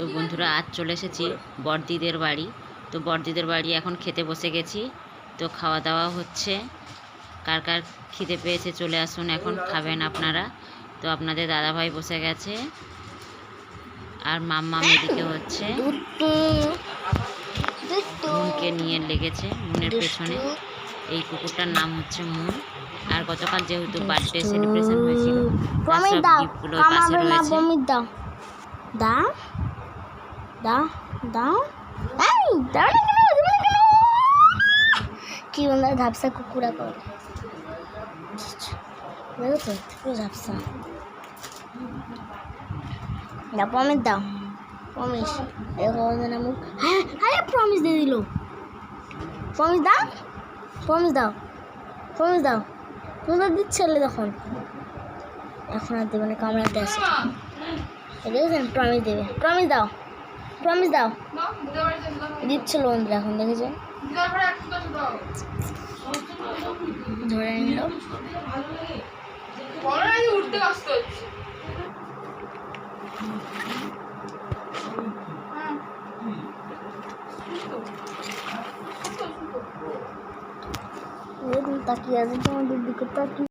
তো বন্ধুরা আজ চলে এসেছি বড়দিদের বাড়ি। তো বড়দিদের বাড়ি এখন খেতে বসে গেছি। তো খাওয়া দাওয়া হচ্ছে। কার কার খিদে পেয়েছে চলে আসুন এখন খাবেন আপনারা। তো আপনাদের দাদাভাই বসে গেছে। আর মাম্মা এদিকে হচ্ছে। মুনকে নিয়ে লেগেছে মুনের পেছনে। এই কুকুরটার নাম হচ্ছে মুন। আর গতকাল যেহেতু বার্থডে সেলিব্রেশন হয়েছিল গিফটগুলো পাশে রয়েছে। দাও। দাও দাও। এই, দাও না কেন? দিবে না কেন? ঝাপসা কুকুরা করে। দেখো তো, পুরো ঝাপসা। প্রমিস প্রমিস না মুখ। হ্যাঁ আরে প্রমিস দিয়ে দিল। প্রমিস দাও? প্রমিস দাও। প্রমিস দাও। তুমি তো দিচ্ছিলে তখন। এখন আর দেবে না, কামড়াতে আসে দেখেছেন প্রমিস দেবে। প্রমিস দাও। প্রমিস দাও। দিচ্ছিল বন্ধুরা এখন, দেখেছেন? ধরে নিল। উঠতে কষ্ট হচ্ছে তাকিয়ে আছে তোমাদের দিকে তাকিয়ে